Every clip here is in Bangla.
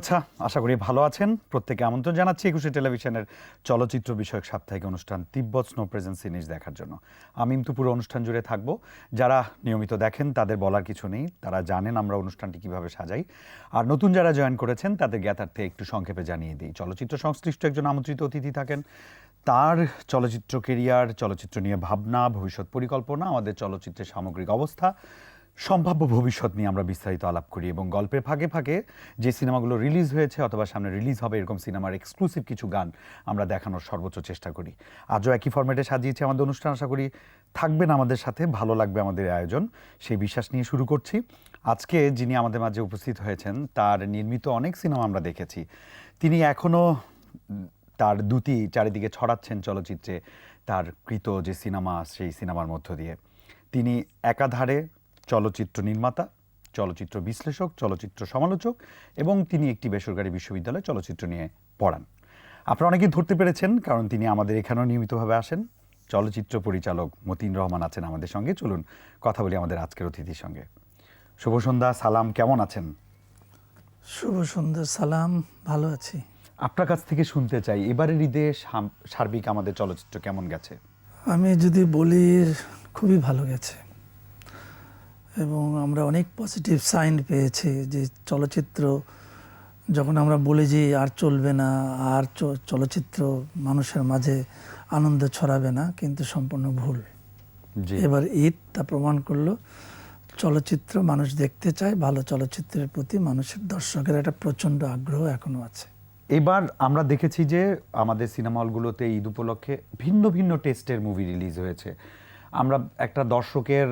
শুভেচ্ছা, আশা করি ভালো আছেন। প্রত্যেকে আমন্ত্রণ জানাচ্ছি একুশে টেলিভিশনের চলচ্চিত্র বিষয়ক সাপ্তাহিক অনুষ্ঠান তিব্বত স্নো প্রেজেন্স সিনিস দেখার জন্য। আমি কিন্তু পুরো অনুষ্ঠান জুড়ে থাকব। যারা নিয়মিত দেখেন, তাদের বলার কিছু নেই। তারা জানেন আমরা অনুষ্ঠানটি কীভাবে সাজাই। আর নতুন যারা জয়েন করেছেন, তাদের জ্ঞাতার্থে একটু সংক্ষেপে জানিয়ে দিই। চলচ্চিত্র সংশ্লিষ্ট একজন আমন্ত্রিত অতিথি থাকেন। তার চলচ্চিত্র কেরিয়ার চলচ্চিত্র নিয়ে ভাবনা, ভবিষ্যৎ পরিকল্পনা, আমাদের চলচ্চিত্রের সামগ্রিক অবস্থা সম্ভাব্য ভবিষ্যৎ নিয়ে আমরা বিস্তারিত আলাপ করি এবং গল্পের ফাঁকে ফাঁকে যে সিনেমাগুলো রিলিজ হয়েছে অথবা সামনে রিলিজ হবে এরকম সিনেমার এক্সক্লুসিভ কিছু গান আমরা দেখানোর সর্বোচ্চ চেষ্টা করি। আজও একই ফরম্যাটে সাজিয়েছে আমাদের অনুষ্ঠান, আশা করি থাকবেন আমাদের সাথে, ভালো লাগবে আমাদের আয়োজন। সেই বিশ্বাস নিয়ে শুরু করছি। আজকে যিনি আমাদের মাঝে উপস্থিত হয়েছেন, তার নির্মিত অনেক সিনেমা আমরা দেখেছি। তিনি এখনও তার দুটি চারিদিকে ছড়াচ্ছেন চলচ্চিত্রে তার কৃত যে সিনেমা, সেই সিনেমার মধ্য দিয়ে। তিনি একাধারে চলচ্চিত্র নির্মাতা চলচ্চিত্র বিশ্লেষক চলচ্চিত্র সমালোচক এবং তিনি একটি বেসরকারি বিশ্ববিদ্যালয়ে চলচ্চিত্র নিয়ে পড়ান। আপনারা অনেকেই ধরতে পেরেছেন কারণ তিনি আমাদের এখানেও নিয়মিতভাবে আসেন। চলচ্চিত্র পরিচালক মতিন রহমান আছেন আমাদের সঙ্গে। চলুন কথা বলি আমাদের আজকের অতিথির সঙ্গে। শুভ সন্ধ্যা সালাম কেমন আছেন? শুভ সন্ধ্যা সালাম ভালো আছি। আপনার কাছ থেকে শুনতে চাই এবারের ঈদে সার্বিক আমাদের চলচ্চিত্র কেমন গেছে? আমি যদি বলি খুবই ভালো গেছে। এবং আমরা অনেক পজিটিভ সাইন পেয়েছি যে চলচ্চিত্র যখন আমরা বলি যে আর চলবে না আর চলচ্চিত্র মানুষের মাঝে আনন্দ ছড়াবে না কিন্তু সম্পূর্ণ ভুল। এবার ঈদ তা প্রমাণ করল চলচ্চিত্র মানুষ দেখতে চায় ভালো চলচ্চিত্রের প্রতি মানুষের দর্শকের একটা প্রচণ্ড আগ্রহ এখনও আছে। এবার আমরা দেখেছি যে আমাদের সিনেমা হলগুলোতে ঈদ উপলক্ষে ভিন্ন ভিন্ন টেস্টের মুভি রিলিজ হয়েছে। আমরা একটা দর্শকের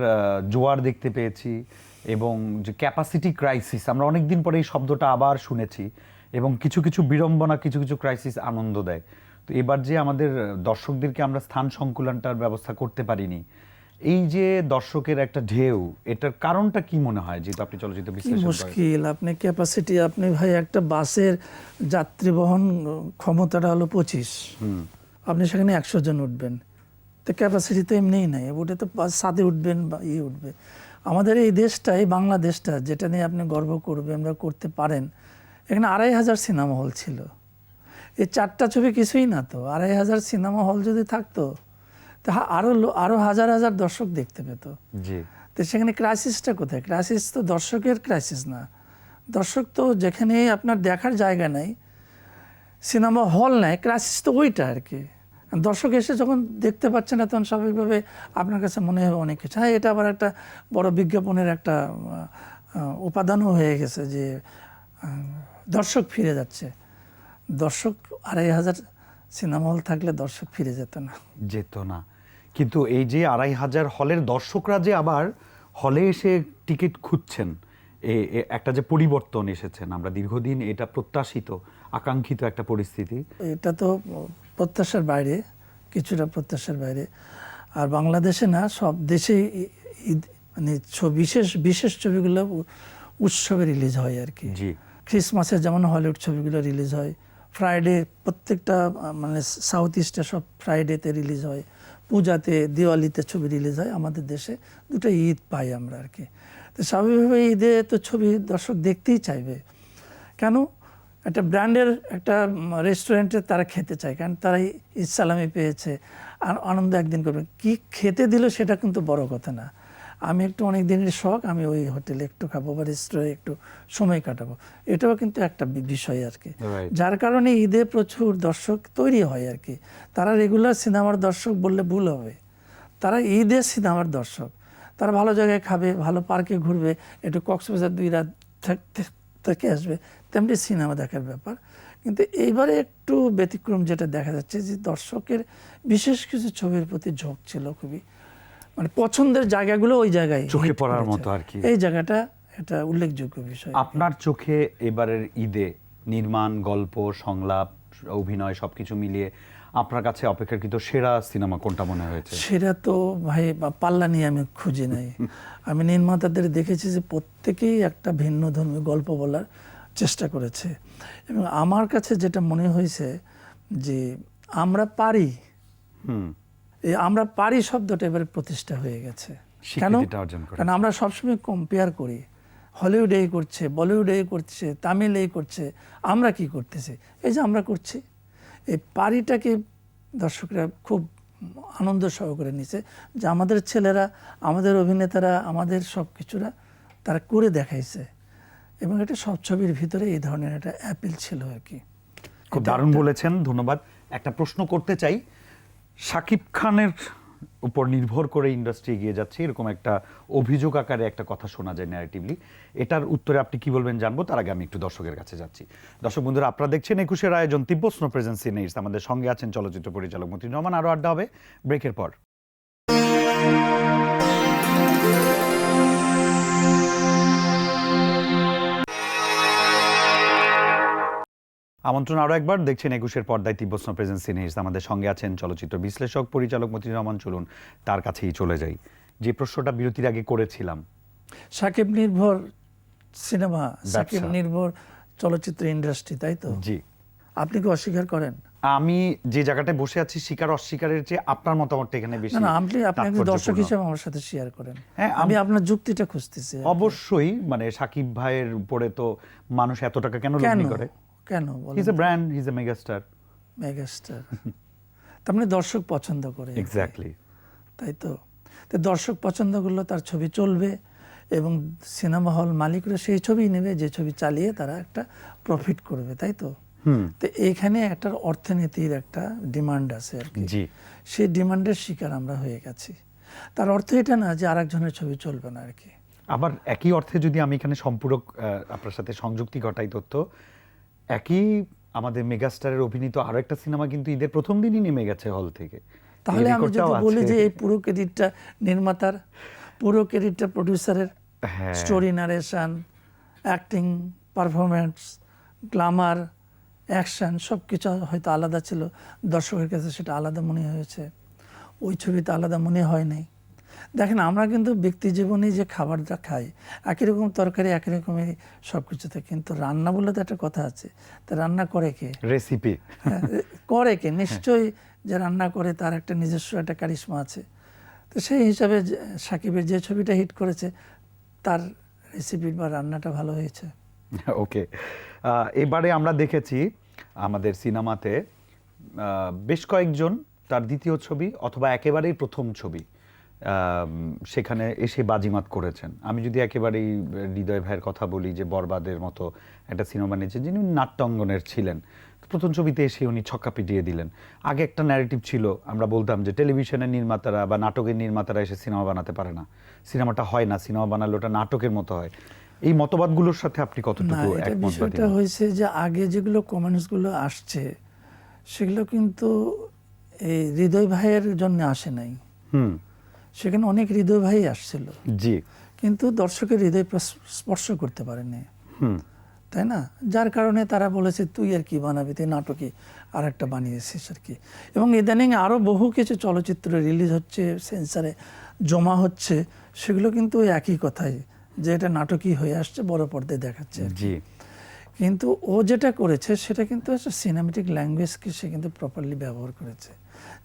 জোয়ার দেখতে পেয়েছি এবং যে ক্যাপাসিটি ক্রাইসিস আমরা অনেক দিন পরে এই শব্দটা আবার শুনেছি এবং কিছু কিছু বিড়ম্বনা কিছু কিছু ক্রাইসিস আনন্দ দেয়। তো এবার যে আমাদের দর্শকদেরকে আমরা স্থান সংকুলনটার ব্যবস্থা করতে পারিনি এই যে দর্শকের একটা ঢেউ এটার কারণটা কি মনে হয়? যেহেতু আপনি চলচ্চিত্র বিশ্লেষণ মুশকিল আপনি ক্যাপাসিটি আপনি ভাই একটা বাসের যাত্রী বহন ক্ষমতাটা হলো পঁচিশ। আপনি সেখানে একশো জন উঠবেন। তো ক্যাপাসিটি তো এমনিই নাই। ওটা তো সাথে উঠবেন বা ইয়ে উঠবে। আমাদের এই দেশটা এই বাংলাদেশটা যেটা নিয়ে আপনি গর্ব করবেন বা করতে পারেন। এখানে আড়াই হাজার সিনেমা হল ছিল। এই চারটা ছবি কিছুই না তো। আড়াই হাজার সিনেমা হল যদি থাকতো তা আরও আরও হাজার হাজার দর্শক দেখতে পেতো। তো সেখানে ক্রাইসিসটা কোথায়? ক্রাইসিস তো দর্শকের ক্রাইসিস না। দর্শক তো যেখানে আপনার দেখার জায়গা নাই সিনেমা হল নাই ক্রাইসিস তো ওইটা আর কি। দর্শক এসে যখন দেখতে পাচ্ছে না তখন স্বাভাবিকভাবে আপনার কাছে মনে হবে অনেক কিছু। হ্যাঁ এটা আবার একটা বড় বিজ্ঞাপনের একটা উপাদানও হয়ে গেছে যে দর্শক ফিরে যাচ্ছে। দর্শক আড়াই হাজার সিনেমা হল থাকলে দর্শক ফিরে যেত না। যেত না। কিন্তু এই যে আড়াই হাজার হলের দর্শকরা যে আবার হলে এসে টিকিট খুঁজছেন একটা যে পরিবর্তন এসেছেন আমরা দীর্ঘদিন এটা প্রত্যাশিত আকাঙ্ক্ষিত একটা পরিস্থিতি। এটা তো প্রত্যাশার বাইরে কিছুটা প্রত্যাশার বাইরে। আর বাংলাদেশে না সব দেশেই ই- ঈদ মানে ছ- বিশেষ বিশেষ ছবিগুলো উৎসবে রিলিজ হয় আর কি। ক্রিসমাসে যেমন হলিউড ছবিগুলো রিলিজ হয় ফ্রাইডে প্রত্যেকটা মানে সাউথ ইস্টে সব ফ্রাইডেতে রিলিজ হয় পূজাতে দিওয়ালিতে ছবি রিলিজ হয় আমাদের দেশে দুটো ঈদ পাই আমরা আর কি। তো স্বাভাবিকভাবে ঈদে তো ছবি দর্শক দেখতেই চাইবে। কেন? একটা ব্র্যান্ডের একটা রেস্টুরেন্টে তারা খেতে চায় কারণ তারা ঈদ সালামি পেয়েছে আর আনন্দ একদিন করবে। কি খেতে দিল সেটা কিন্তু বড় কথা না। আমি একটু অনেক দিনের শখ আমি ওই হোটেলে একটু খাব বা রেস্টুরেন্টে একটু সময় কাটাবো। এটাও কিন্তু একটা বিষয় আর কি। যার কারণে ঈদে প্রচুর দর্শক তৈরি হয় আর কি। তারা রেগুলার সিনেমার দর্শক বললে ভুল হবে। তারা ঈদের সিনেমার দর্শক। তারা ভালো জায়গায় খাবে ভালো পার্কে ঘুরবে একটু কক্সবাজার দুই রাত থেকে আসবে। তেমনি সিনেমা দেখার ব্যাপার। কিন্তু এইবারে একটু ব্যতিক্রম যেটা দেখা যাচ্ছে যে দর্শকের বিশেষ কিছু ছবির প্রতি ঝোঁক ছিল খুবই। মানে পছন্দের জায়গাগুলো ওই জায়গায় চোখে পড়ার মতো আর কি। এই জায়গাটা এটা উল্লেখযোগ্য বিষয়। আপনার চোখে এবারের ঈদে নির্মাণ গল্প সংলাপ অভিনয় সবকিছু মিলিয়ে আপনার কাছে অপেক্ষাকৃত সেরা সিনেমা কোনটা মনে হয়েছে? সেরা তো ভাই পাল্লা নিয়ে আমি খুঁজি নাই। আমি নির্মাতাদের দেখেছি যে প্রত্যেকেই একটা ভিন্ন ধর্মী গল্প বলার চেষ্টা করেছে। এবং আমার কাছে যেটা মনে হয়েছে যে আমরা পারি। হুম। এই আমরা পারি শব্দটা এবারে প্রতিষ্ঠা হয়ে গেছে। কেন? কারণ আমরা সবসময় কম্পেয়ার করি। হলিউড এই করছে বলিউড এই করছে তামিল এই করছে আমরা কি করতেছি? এই যে আমরা করছি। এই পারিটাকে দর্শকরা খুব আনন্দ সহকারে নিছে যে আমাদের ছেলেরা আমাদের অভিনেতারা আমাদের সব কিছুরা তারা করে দেখাইছে। এবং এটা সব ছবির ভিতরে এই ধরনের একটা অ্যাপিল ছিল আর কি। খুব দারুণ বলেছেন ধন্যবাদ। একটা প্রশ্ন করতে চাই শাকিব খানের উপর নির্ভর করে ইন্ডাস্ট্রি এগিয়ে যাচ্ছে এরকম একটা অভিযোগ আকারে একটা কথা শোনা যায় ন্যারেটিভলি এটার উত্তরে আপনি কি বলবেন জানব তার আগে আমি একটু দর্শকের কাছে যাচ্ছি। দর্শক বন্ধুরা আপনারা দেখছেন একুশের আয়োজন তিব্ব স্নো প্রেজেন্স সিনেইস আমাদের সঙ্গে আছেন চলচ্চিত্র পরিচালক মতিন রহমান আরও আড্ডা হবে ব্রেকের পর। আমন্ত্রণ আরও একবার দেখছেন একুশের পর্দায় তিব্বস্ন প্রেজেন্স সিনেহিস আমাদের সঙ্গে আছেন চলচ্চিত্র বিশ্লেষক পরিচালক মতিন রহমান। চলুন তার কাছেই চলে যাই। যে প্রশ্নটা বিরতির আগে করেছিলাম। সাকিব নির্ভর সিনেমা সাকিব নির্ভর চলচ্চিত্র ইন্ডাস্ট্রি তাই তো? জি। আপনি কি অস্বীকার করেন? আমি যে জায়গাটায় বসে আছি স্বীকার অস্বীকারের চেয়ে আপনার মতামতটা এখানে বেশি না আপনি আপনি একজন দর্শক হিসেবে আমার সাথে শেয়ার করেন। হ্যাঁ, আমি আপনার যুক্তিটা খুঁজতেছি অবশ্যই মানে সাকিব ভাইয়ের উপরে তো মানুষ এত টাকা কেন কেন? লগ্নি করে? কেন he's a brand he's a megastar megastar তার মানে দর্শক পছন্দ করে এক্স্যাক্টলি তাই তো? তো দর্শক পছন্দ করলে তার ছবি চলবে এবং সিনেমা হল মালিকরা সেই ছবি নেবে যে ছবি চালিয়ে তারা একটা প্রফিট করবে তাই তো? তো এইখানে একটা অর্থনীতির একটা ডিমান্ড আছে আর কি। জি। সেই ডিমান্ডের শিকার আমরা হয়ে গেছি। তার অর্থ এটা না যে আরেকজনের ছবি চলবে না আর কি। আবার একই অর্থে যদি আমি এখানে সম্পূরক আপনার সাথে সংযুক্তি ঘটাই তথ্য একই আমাদের মেগাস্টারের অভিনীত আরও একটা সিনেমা কিন্তু ঈদের প্রথম দিনই নেমে গেছে হল থেকে। তাহলে আমি যদি বলি যে এই পুরো ক্রেডিটটা নির্মাতার পুরো ক্রেডিটটা প্রডিউসারের story narration acting performance glamour action সব কিছু হয়তো আলাদা ছিল। দর্শকের কাছে সেটা আলাদা মনে হয়েছে। ওই ছবিতে আলাদা মনে হয় নাই। দেখেন আমরা কিন্তু ব্যক্তি জীবনে যে খাবারটা খাই একই রকম তরকারি একই রকমের সব কিছুতে কিন্তু রান্না বলে তো একটা কথা আছে তা রান্না করে কে? রেসিপি হ্যাঁ, করে কে? নিশ্চয়ই যে রান্না করে তার একটা নিজস্ব একটা কারিশমা আছে। তো সেই হিসাবে সাকিবের যে ছবিটা হিট করেছে তার রেসিপি বা রান্নাটা ভালো হয়েছে। ওকে। এবারে আমরা দেখেছি আমাদের সিনেমাতে বেশ কয়েকজন তার দ্বিতীয় ছবি অথবা একেবারেই প্রথম ছবি। সেখানে এসে বাজিমাত করেছেন। আমি যদি একেবারেই হৃদয় ভাইয়ের কথা বলি যে বরবাদের মতো একটা সিনেমা নিয়েছেন যিনি নাট্যাঙ্গনের ছিলেন প্রথম ছবিতে এসে উনি ছক্কা পিটিয়ে দিলেন। আগে একটা ন্যারেটিভ ছিল আমরা বলতাম যে টেলিভিশনের নির্মাতারা বা নাটকের নির্মাতারা এসে সিনেমা বানাতে পারে না। সিনেমাটা হয় না সিনেমা বানালে ওটা নাটকের মতো হয়। এই মতবাদগুলোর সাথে আপনি কতটুকু বিষয়টা হয়েছে যে আগে যেগুলো কমেন্টসগুলো আসছে সেগুলো কিন্তু এই হৃদয় ভাইয়ের জন্য আসে নাই। হুম। সেখানে অনেক হৃদয় ভাই আসছিল। জি। কিন্তু দর্শকের হৃদয় স্পর্শ করতে পারেনি। হুম। তাই না? যার কারণে তারা বলেছে তুই আর কি বানাবি? তুই নাটকে আর একটা বানিয়েছিস আর কি। এবং ইদানিং আরও বহু কিছু চলচ্চিত্র রিলিজ হচ্ছে সেন্সারে জমা হচ্ছে সেগুলো কিন্তু ওই একই কথাই যে এটা নাটকই হয়ে আসছে বড় পর্দায় দেখাচ্ছে জি। কিন্তু ও যেটা করেছে সেটা কিন্তু সিনেমেটিক ল্যাঙ্গুয়েজকে সে কিন্তু প্রপারলি ব্যবহার করেছে।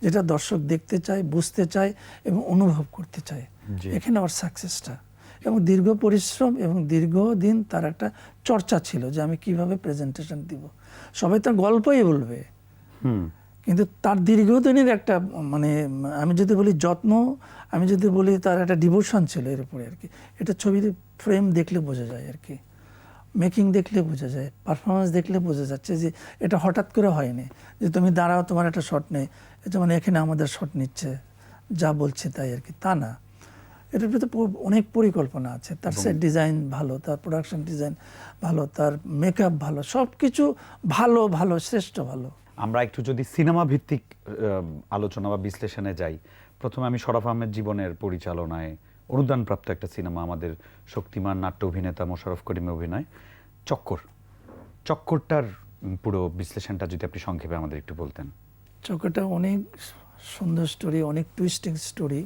যেটা দর্শক দেখতে চায় বুঝতে চায় এবং অনুভব করতে চায়। এখানে ওর সাকসেসটা এবং দীর্ঘ পরিশ্রম এবং দীর্ঘদিন তার একটা চর্চা ছিল যে আমি কীভাবে প্রেজেন্টেশন দিব। সবাই তার গল্পই বলবে। কিন্তু তার দীর্ঘদিনের একটা মানে আমি যদি বলি যত্ন আমি যদি বলি তার একটা ডিভোশন ছিল এর উপরে আর কি। এটা ছবির ফ্রেম দেখলে বোঝা যায় আর কি। মেকিং দেখলে বোঝা যায় পারফরমেন্স দেখলে বোঝা যাচ্ছে যে এটা হঠাৎ করে হয়নি। যে তুমি দাঁড়াও তোমার একটা শট নেই। যেমন এখানে আমাদের শট নিচ্ছে যা বলছে তাই আর কি তা না। এটার ভিতরে অনেক পরিকল্পনা আছে। তার সেট ডিজাইন ভালো তার প্রোডাকশন ডিজাইন ভালো তার মেকআপ ভালো সব কিছু ভালো ভালো শ্রেষ্ঠ ভালো। আমরা একটু যদি সিনেমা ভিত্তিক আলোচনা বা বিশ্লেষণে যাই প্রথমে আমি শরফ আহমেদ জীবনের পরিচালনায় অনুদানপ্রাপ্ত একটা সিনেমা আমাদের শক্তিমান নাট্য অভিনেতা মোশারফ করিমের অভিনয় চক্কর। চক্করটার পুরো বিশ্লেষণটা যদি আপনি সংক্ষেপে আমাদের একটু বলতেন। চক্রটা অনেক সুন্দর স্টোরি অনেক টুইস্টিং স্টোরি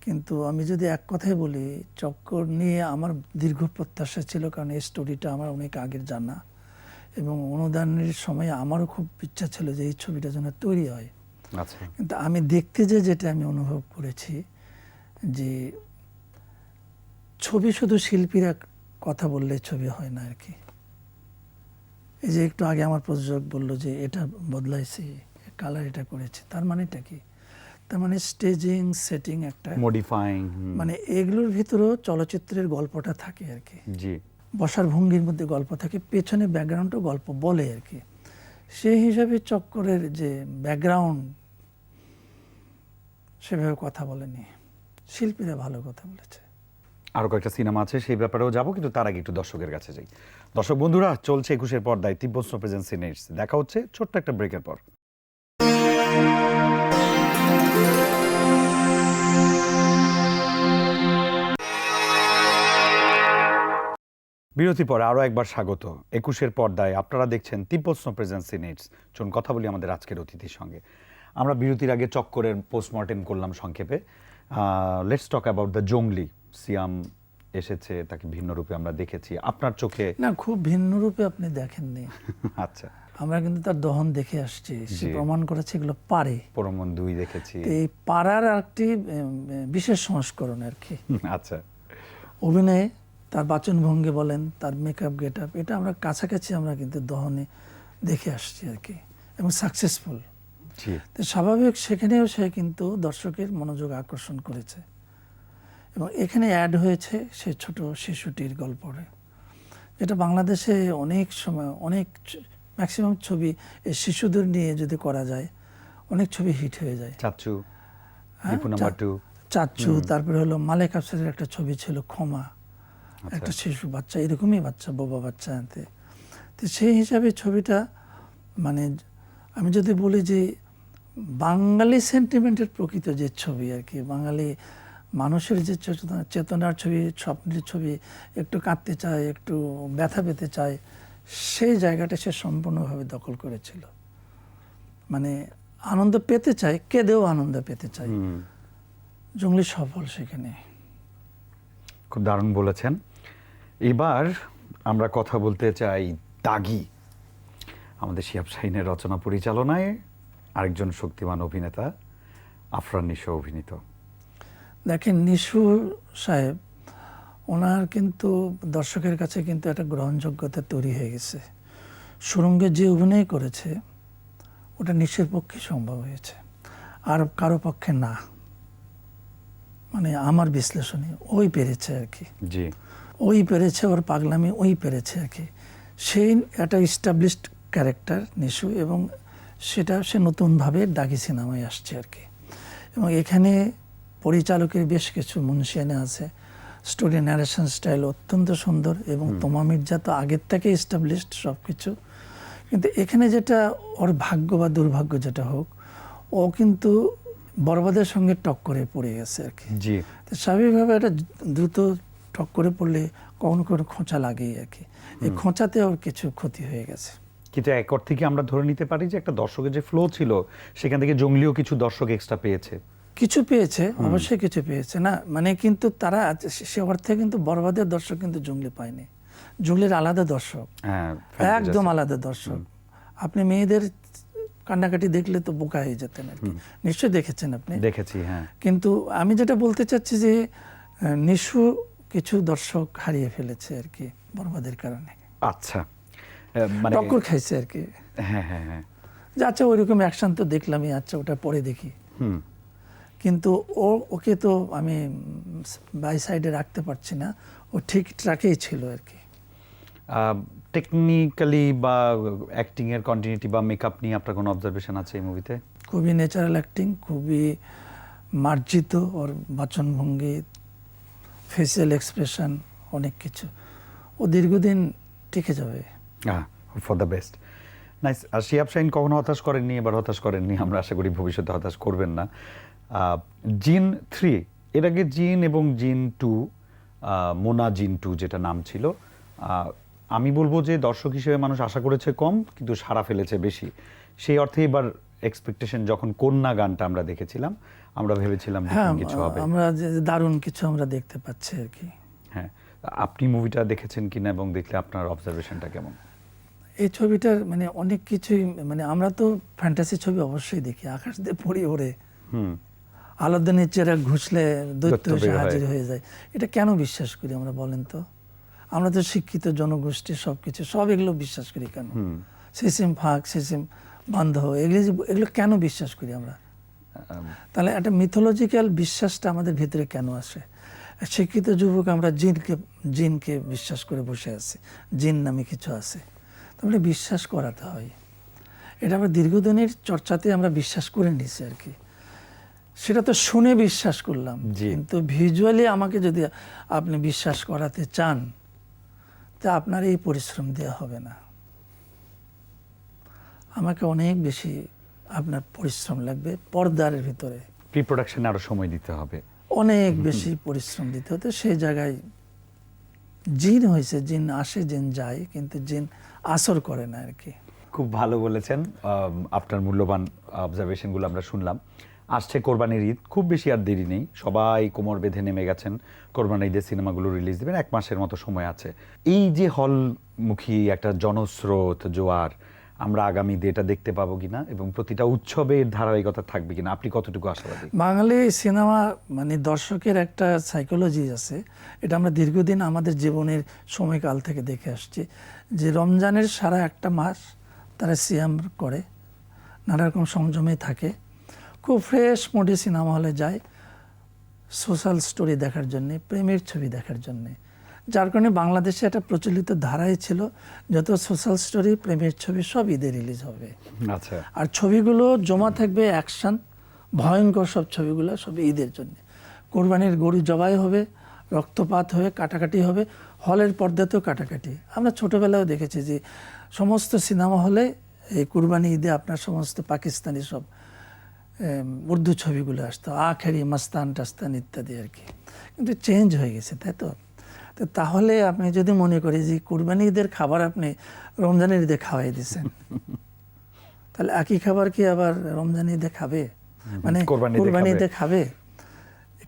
কিন্তু আমি যদি এক কথায় বলি চক্কর নিয়ে আমার দীর্ঘ প্রত্যাশা ছিল কারণ এই স্টোরিটা আমার অনেক আগের জানা। এবং অনুদানের সময় আমারও খুব ইচ্ছা ছিল যে এই ছবিটা যেন তৈরি হয়। আচ্ছা। কিন্তু আমি দেখতে যে যেটা আমি অনুভব করেছি যে ছবি শুধু শিল্পীরা কথা বললে ছবি হয় না আর কি। এই যে একটু আগে আমার প্রযোজক বলল যে এটা বদলাইছি কালার এটা করেছে তার মানেটা কি? তার মানে স্টেজিং সেটিং একটা মডিফাইং মানে এগুলোর ভিতরেও চলচ্চিত্রের গল্পটা থাকে আর কি। জি। বসার ভঙ্গির মধ্যে গল্প থাকে পেছনে ব্যাকগ্রাউন্ডও গল্প বলে আর কি। সেই হিসাবে চক্করের যে ব্যাকগ্রাউন্ড সেভাবে কথা বলেনি। শিল্পীরা ভালো কথা বলেছে। আরও কয়েকটা সিনেমা আছে সেই ব্যাপারেও যাব কিন্তু তার আগে একটু দর্শকের কাছে যাই। দর্শক বন্ধুরা, চলছে একুশের পর্দায় তিব্বত প্রেজেন্সি নেটস দেখা হচ্ছে ছোট্ট একটা ব্রেকের পর। বিরতি পরে আরও একবার স্বাগত। একুশের পর্দায় আপনারা দেখছেন তিব্বত প্রেজেন্সি নেটস চলুন কথা বলি আমাদের আজকের অতিথির সঙ্গে। আমরা বিরতির আগে চক্করের পোস্টমর্টেম করলাম সংক্ষেপে। Let's talk about the Jongli Siam এসেছে তাকে ভিন্ন রূপে আমরা দেখেছি। আপনার চোখে? না খুব ভিন্ন রূপে আপনি দেখেননি। আচ্ছা। আমরা কিন্তু তার দহন দেখে আসছি। সে প্রমাণ করেছে এগুলো পারে। পরমন দুই দেখেছি। এই পাড়ার একটি বিশেষ সংস্করণ আর কি। আচ্ছা। অভিনয়ে তার বাচনভঙ্গি বলেন তার মেকআপ গেট আপ এটা আমরা কাছাকাছি আমরা কিন্তু দহনে দেখে আসছি আর কি এবং সাকসেসফুল তো স্বাভাবিক সেখানেও সে কিন্তু দর্শকের মনোযোগ আকর্ষণ করেছে। এবং এখানে অ্যাড হয়েছে সে ছোট শিশুটির গল্পরে যেটা বাংলাদেশে অনেক সময় অনেক ম্যাক্সিমাম ছবি এই শিশুদের নিয়ে যদি করা যায় অনেক ছবি হিট হয়ে যায়। চাচু হ্যাঁ, দীপু নাম্বার চা- টু চাচ্চু তারপরে হলো মালেক আফসারের একটা ছবি ছিল ক্ষমা আচ্ছা। একটা শিশু বাচ্চা এরকমই বাচ্চা বোবা বাচ্চা আনতে। তো সেই হিসাবে ছবিটা মানে আমি যদি বলি যে বাঙালি সেন্টিমেন্টের প্রকৃত যে ছবি আর কি বাঙালি মানুষের যে চেতনা চেতনার ছবি স্বপ্নের ছবি একটু কাঁদতে চায় একটু ব্যথা পেতে চায় সেই জায়গাটা সে সম্পূর্ণভাবে দখল করেছিল। মানে আনন্দ পেতে চায় কেঁদেও আনন্দ পেতে চায়। জঙ্গলি সফল সেখানে। খুব দারুণ বলেছেন। এবার আমরা কথা বলতে চাই দাগি। আমাদের শিয়াব শাহিনের রচনা পরিচালনায় আরেকজন শক্তিমান অভিনেতা আফরান নিশো অভিনীত। দেখেন নিশু সাহেব ওনার কিন্তু দর্শকের কাছে কিন্তু একটা গ্রহণযোগ্যতা তৈরি হয়ে গেছে। সুরঙ্গে যে অভিনয় করেছে ওটা নিশ্চের পক্ষে সম্ভব হয়েছে। আর কারও পক্ষে না। মানে আমার বিশ্লেষণে ওই পেরেছে আর কি। জি। ওই পেরেছে ওর পাগলামি ওই পেরেছে আর কি। সেই একটা ইস্টাবলিশড ক্যারেক্টার নিশু এবং সেটা সে নতুনভাবে ডাকি সিনেমায় আসছে আর কি। এবং এখানে পরিচালকের বেশ কিছু মুন্সিয়ানে আছে। স্টোরি ন্যারেশন স্টাইল অত্যন্ত সুন্দর এবং তোমা মির্জা তো আগের থেকে ইস্টাবলিশড সব কিছু কিন্তু এখানে যেটা ওর ভাগ্য বা দুর্ভাগ্য যেটা হোক ও কিন্তু বরবাদের সঙ্গে টক্করে পড়ে গেছে আর কি। জি। তো স্বাভাবিকভাবে একটা দ্রুত টক্করে পড়লে কখনো কখনো খোঁচা লাগেই আর কি। এই খোঁচাতে ওর কিছু ক্ষতি হয়ে গেছে। কিন্তু এক অর্থে কি আমরা ধরে নিতে পারি যে একটা দর্শকের যে ফ্লো ছিল সেখান থেকে জঙ্গলিও কিছু দর্শক এক্সট্রা পেয়েছে? কিছু পেয়েছে অবশ্যই কিছু পেয়েছে না? মানে কিন্তু তারা সে- অর্থে কিন্তু বরবাদের দর্শক কিন্তু জঙ্গলি পায়নি। জঙ্গলির আলাদা দর্শক। হ্যাঁ একদম আলাদা দর্শক। আপনি মেয়েদের কান্নাকাটি দেখলে তো বোকা হয়ে যেতেন আর কি। নিশ্চয়ই দেখেছেন আপনি। দেখেছি হ্যাঁ। কিন্তু আমি যেটা বলতে চাচ্ছি যে নিশু কিছু দর্শক হারিয়ে ফেলেছে আর কি বরবাদের কারণে। আচ্ছা মানে টক্কর খাইছে আর কি। হ্যাঁ হ্যাঁ হ্যাঁ। আচ্ছা ওইরকম অ্যাকশন তো দেখলামই আচ্ছা ওটা পরে দেখি। হুম। কিন্তু ও ওকে তো আমি বাই সাইডে রাখতে পারছি না। ও ঠিক ট্র্যাকেই ছিল আর কি। টেকনিক্যালি বা অ্যাক্টিং এর কন্টিনিউটি বা মেকআপ নিয়ে আপনার কোনো অবজারভেশন আছে এই মুভিতে খুবই ন্যাচারাল অ্যাক্টিং খুবই মার্জিত ওর বাচনভঙ্গি ফেসিয়াল এক্সপ্রেশন অনেক কিছু। ও দীর্ঘদিন টিকে যাবে। হ্যাঁ ফর দ্য বেস্ট নাইস আর শিয়াব শাহিন কখনো হতাশ করেননি? এবার হতাশ করেননি। আমরা আশা করি ভবিষ্যতে হতাশ করবেন না। জিন থ্রি এর আগে জিন এবং জিন টু মোনা জিন টু যেটা নাম ছিল আমি বলব যে দর্শক হিসেবে মানুষ আশা করেছে কম কিন্তু সারা ফেলেছে বেশি। সেই অর্থে এবার এক্সপেকটেশন যখন কন্যা গানটা আমরা দেখেছিলাম আমরা ভেবেছিলাম হ্যাঁ কিছু হবে। আমরা যে দারুণ কিছু আমরা দেখতে পাচ্ছি আর কি। হ্যাঁ আপনি মুভিটা দেখেছেন কিনা এবং দেখলে আপনার অবজারভেশনটা কেমন? এই ছবিটার মানে অনেক কিছুই মানে আমরা তো ফ্যান্টাসি ছবি অবশ্যই দেখি আকাশ দিয়ে পড়ি ওরে। হুম। আলাদিনের চেরা ঘুষলে দৈত্য এসে হাজির হয়ে। যায়। এটা কেন বিশ্বাস করি আমরা বলেন তো? আমরা তো শিক্ষিত জনগোষ্ঠী সব কিছু সব এগুলো বিশ্বাস করি কেন? সিসিম ফাঁক সিসিম বন্ধ এগুলো এগুলো কেন বিশ্বাস করি আমরা? তাহলে একটা মিথোলজিক্যাল বিশ্বাসটা আমাদের ভিতরে কেন আসে? শিক্ষিত যুবক আমরা জিনকে জিনকে বিশ্বাস করে বসে আছি জিন নামে কিছু আছে। তাহলে বিশ্বাস করাতে হয়। এটা আমরা দীর্ঘদিনের চর্চাতে আমরা বিশ্বাস করে নিছি আর কি। সেটা তো শুনে বিশ্বাস করলাম। কিন্তু ভিজুয়ালি আমাকে যদি আপনি বিশ্বাস করাতে চান তা আপনার এই পরিশ্রম দেওয়া হবে না। আমাকে অনেক বেশি আপনার পরিশ্রম লাগবে পর্দার ভিতরে। প্রি প্রোডাকশনে আরও সময় দিতে হবে। অনেক বেশি পরিশ্রম দিতে হতো সেই জায়গায় জিন হয়েছে জিন আসে জিন যায় কিন্তু জিন আসর করে না আর কি। খুব ভালো বলেছেন। আপনার মূল্যবান অবজারভেশনগুলো আমরা শুনলাম। আসছে কোরবানির ঈদ। খুব বেশি আর দেরি নেই। সবাই কোমর বেঁধে নেমে গেছেন। কোরবানির ঈদের সিনেমাগুলো রিলিজ দেবেন। এক মাসের মতো সময় আছে। এই যে হলমুখী একটা জনস্রোত জোয়ার, আমরা আগামী এটা দেখতে পাবো কিনা এবং প্রতিটা উৎসবের ধারাবাহিকতা থাকবে কিনা, আপনি কতটুকু আশাবাদী? বাঙালি সিনেমা মানে দর্শকের একটা সাইকোলজি আছে। এটা আমরা দীর্ঘদিন আমাদের জীবনের সময়কাল থেকে দেখে আসছি যে রমজানের সারা একটা মাস তারা সিয়াম করে নানা রকম সংযমে থাকে। খুব ফ্রেশ মোডে সিনেমা হলে যায় সোশ্যাল স্টোরি দেখার জন্যে প্রেমের ছবি দেখার জন্যে। যার কারণে বাংলাদেশে একটা প্রচলিত ধারাই ছিল যত সোশ্যাল স্টোরি প্রেমের ছবি সব ঈদে রিলিজ হবে। আচ্ছা। আর ছবিগুলো জমা থাকবে অ্যাকশন ভয়ঙ্কর সব ছবিগুলো সব ঈদের জন্য। কোরবানির গরু জবাই হবে রক্তপাত হবে কাটাকাটি হবে হলের পর্দাতেও কাটাকাটি। আমরা ছোটোবেলাও দেখেছি যে সমস্ত সিনেমা হলে এই কুরবানি ঈদে আপনার সমস্ত পাকিস্তানি সব উর্দু ছবিগুলো আসতো আখেরি মাস্তান টাস্তান ইত্যাদি আর কি। কিন্তু চেঞ্জ হয়ে গেছে তাই তো? তো তাহলে আপনি যদি মনে করি যে কুরবানি ঈদের খাবার আপনি রমজানের ঈদে খাওয়াই দিচ্ছেন তাহলে একই খাবার কি আবার রমজান ঈদে খাবে? মানে কোরবানি ঈদে খাবে।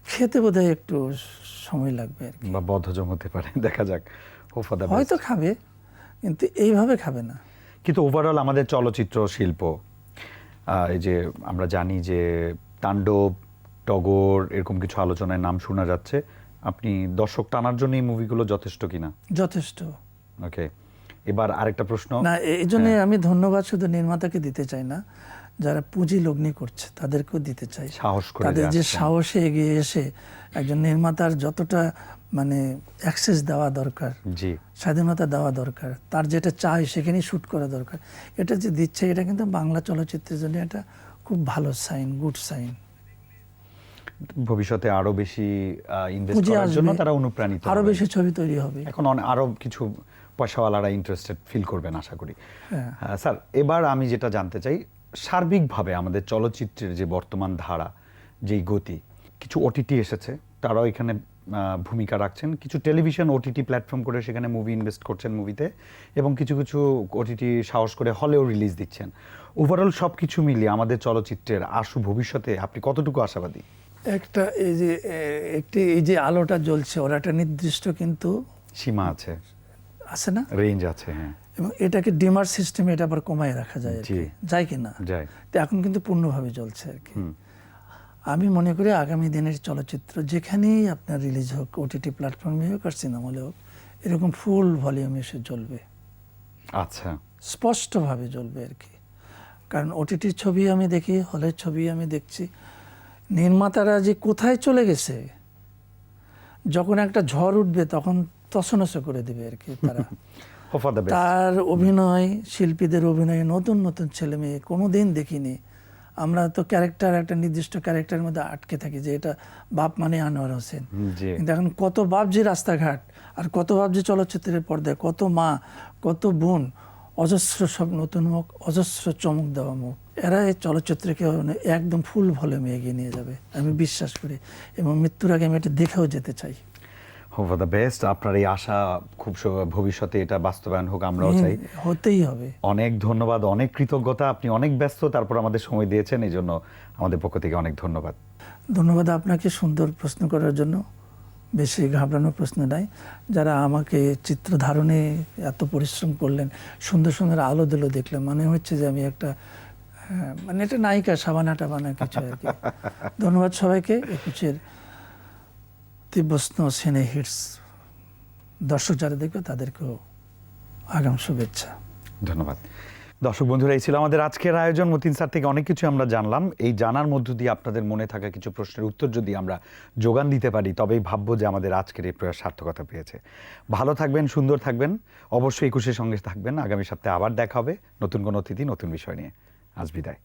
খেতে বোধহয় একটু সময় লাগবে আর কি। বা বদ্ধজম হতে পারে দেখা যাক হয়তো খাবে কিন্তু এইভাবে খাবে না। কিন্তু ওভারঅল আমাদের চলচ্চিত্র শিল্প এই যে আমরা জানি যে তাণ্ডব টগর এরকম কিছু আলোচনায় নাম শোনা যাচ্ছে। আপনি দর্শক টানার জন্য এই মুভিগুলো যথেষ্ট কিনা? যথেষ্ট। ওকে এবার আরেকটা প্রশ্ন। না এই জন্য আমি ধন্যবাদ শুধু নির্মাতাকে দিতে চাই না যারা পুঁজি লগ্নি করছে তাদেরকেও দিতে চাই। সাহস করে তাদের যে যে সাহসে এগিয়ে এসে একজন নির্মাতার যতটা মানে অ্যাক্সেস দেওয়া দরকার জি। স্বাধীনতা দেওয়া দরকার তার যেটা চাই সেখানেই শ্যুট করা দরকার। এটা যে দিচ্ছে এটা কিন্তু বাংলা চলচ্চিত্রের জন্য এটা খুব ভালো সাইন গুড সাইন ভবিষ্যতে আরও বেশি ইনভেস্ট করার জন্য তারা অনুপ্রাণিত আরও বেশি ছবি তৈরি হবে। এখন আরও কিছু পয়সাওয়ালারা ইন্টারেস্টেড ফিল করবেন আশা করি। হ্যাঁ। আহ, স্যার এবার আমি যেটা জানতে চাই সার্বিকভাবে আমাদের চলচ্চিত্রের যে বর্তমান ধারা যেই গতি কিছু ওটিটি এসেছে তারাও এখানে ভূমিকা রাখছেন। কিছু টেলিভিশন ওটিটি প্ল্যাটফর্ম করে সেখানে মুভি ইনভেস্ট করছেন মুভিতে এবং কিছু কিছু ওটিটি সাহস করে হলেও রিলিজ দিচ্ছেন। ওভারঅল সব কিছু মিলিয়ে আমাদের চলচ্চিত্রের আশু ভবিষ্যতে আপনি কতটুকু আশাবাদী? একটা এই যে একটি এই যে আলোটা জ্বলছে ওর একটা নির্দিষ্ট কিন্তু সীমা আছে। আছে না? রেঞ্জ আছে হ্যাঁ। এবং এটাকে ডিমার সিস্টেমে এটা আবার কমায় রাখা যায় যায় কি না? যায়। তো এখন কিন্তু পূর্ণভাবে চলছে আর কি। আমি মনে করি আগামী দিনের চলচ্চিত্র যেখানেই আপনার রিলিজ হোক ওটিটি প্ল্যাটফর্মে হোক আর সিনেমা হলে হোক এরকম ফুল ভলিউমে এসে জ্বলবে। আচ্ছা। স্পষ্টভাবে জ্বলবে আর কি। কারণ ওটিটির ছবি আমি দেখি হলের ছবি আমি দেখছি। নির্মাতারা যে কোথায় চলে গেছে যখন একটা ঝড় উঠবে তখন তছনছ করে দেবে আর কি তারা। তার অভিনয় শিল্পীদের অভিনয়ে নতুন নতুন ছেলে মেয়ে কোনো দিন দেখিনি। আমরা তো ক্যারেক্টার একটা নির্দিষ্ট ক্যারেক্টারের মধ্যে আটকে থাকি যে এটা বাপ মানে আনোয়ার হোসেন। কিন্তু এখন কত বাপ যে রাস্তাঘাট আর কত বাপ যে চলচ্চিত্রের পর্দায় কত মা কত বোন অজস্র সব নতুন মুখ অজস্র চমক দেওয়া মুখ এরা এই চলচ্চিত্রকে একদম ফুল ভলিউমে এগিয়ে নিয়ে যাবে আমি বিশ্বাস করি। এবং মৃত্যুর আগে আমি এটা দেখেও যেতে চাই। হোপ ফর দ্য বেস্ট আপনার এই আশা খুব ভবিষ্যতে এটা বাস্তবায়ন হোক আমরাও চাই। হতেই হবে। অনেক ধন্যবাদ অনেক কৃতজ্ঞতা আপনি অনেক ব্যস্ত তারপর আমাদের সময় দিয়েছেন এই জন্য আমাদের পক্ষ থেকে অনেক ধন্যবাদ। ধন্যবাদ আপনাকে সুন্দর প্রশ্ন করার জন্য। বেশি ঘাবড়ানোর প্রশ্ন নাই। যারা আমাকে চিত্র ধারণে এত পরিশ্রম করলেন সুন্দর সুন্দর আলো দিলো দেখলাম মনে হচ্ছে যে আমি একটা হ্যাঁ মানে এটা নায়িকা সাবানা টাবানা কিছু আর কি। ধন্যবাদ সবাইকে একুশের তিব্বস্ন সিনে হিটস দর্শক যারা দেখবে তাদেরকেও আগাম শুভেচ্ছা। ধন্যবাদ। দর্শক বন্ধুরা, এই ছিল আমাদের আজকের আয়োজন। মতিন স্যার থেকে অনেক কিছু আমরা জানলাম। এই জানার মধ্য দিয়ে আপনাদের মনে থাকা কিছু প্রশ্নের উত্তর যদি আমরা যোগান দিতে পারি, তবেই ভাববো যে আমাদের আজকের এই প্রয়াস সার্থকতা পেয়েছে। ভালো থাকবেন, সুন্দর থাকবেন, অবশ্যই একুশের সঙ্গে থাকবেন। আগামী সপ্তাহে আবার দেখা হবে নতুন কোনো অতিথি, নতুন বিষয় নিয়ে। আজ বিদায়।